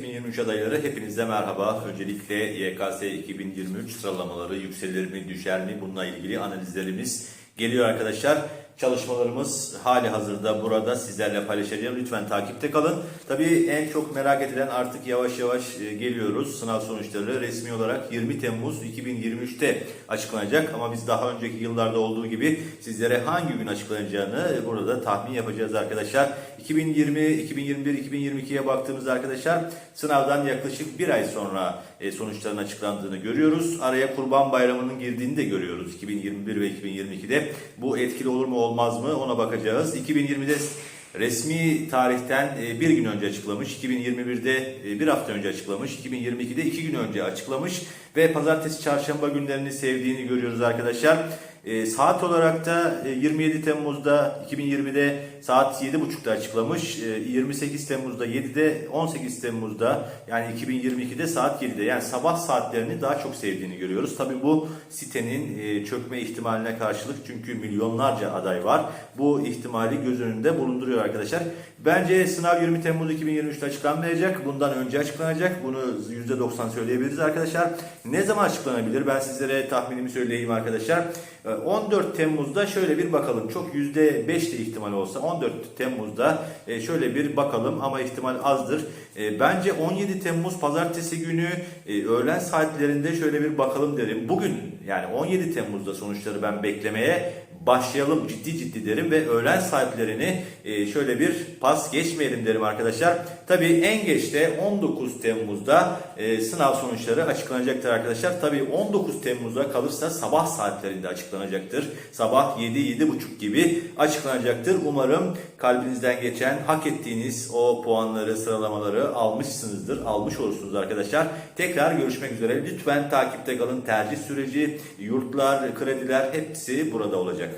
2023 adayları hepinize merhaba. Öncelikle YKS 2023 sıralamaları yükselir mi düşer mi bununla ilgili analizlerimiz geliyor arkadaşlar. Çalışmalarımız hali hazırda burada sizlerle paylaşacağım. Lütfen takipte kalın. Tabii en çok merak edilen artık yavaş yavaş e, geliyoruz. Sınav sonuçları resmi olarak 20 Temmuz 2023'te açıklanacak. Ama biz daha önceki yıllarda olduğu gibi sizlere hangi gün açıklanacağını burada tahmin yapacağız arkadaşlar. 2020, 2021, 2022'ye baktığımızda arkadaşlar sınavdan yaklaşık bir ay sonra e, sonuçların açıklandığını görüyoruz. Araya Kurban Bayramı'nın girdiğini de görüyoruz 2021 ve 2022'de. Bu etkili olur mu olmaz mı ona bakacağız. 2020'de resmi tarihten e, bir gün önce açıklamış, 2021'de e, bir hafta önce açıklamış, 2022'de iki gün önce açıklamış ve pazartesi çarşamba günlerini sevdiğini görüyoruz arkadaşlar. E, saat olarak da e, 27 Temmuz'da 2020'de saat 7.30'da açıklamış. E, 28 Temmuz'da 7'de 18 Temmuz'da yani 2022'de saat 7'de yani sabah saatlerini daha çok sevdiğini görüyoruz. Tabi bu sitenin e, çökme ihtimaline karşılık çünkü milyonlarca aday var. Bu ihtimali göz önünde bulunduruyor arkadaşlar. Bence sınav 20 Temmuz 2023'te açıklanmayacak. Bundan önce açıklanacak. Bunu %90 söyleyebiliriz arkadaşlar. Ne zaman açıklanabilir? Ben sizlere tahminimi söyleyeyim arkadaşlar. E, 14 Temmuz'da şöyle bir bakalım. Çok %5 de ihtimal olsa 14 Temmuz'da e, şöyle bir bakalım ama ihtimal azdır. E, Bence 17 Temmuz pazartesi günü e, öğlen saatlerinde şöyle bir bakalım derim. Bugün yani 17 Temmuz'da sonuçları ben beklemeye başlayalım ciddi ciddi derim ve öğlen saatlerini e, şöyle bir pas geçmeyelim derim arkadaşlar. Tabii en geç de 19 Temmuz'da e, sınav sonuçları açıklanacaktır arkadaşlar. Tabii 19 Temmuz'a kalırsa sabah saatlerinde açıklanacaktır. Sabah 7-7.30 gibi açıklanacaktır. Umarım kalbinizden geçen hak ettiğiniz o puanları, sıralamaları almışsınızdır. Almış olursunuz arkadaşlar. Tekrar görüşmek üzere. Lütfen takipte kalın. Tercih süreci, yurtlar, krediler hepsi burada olacak.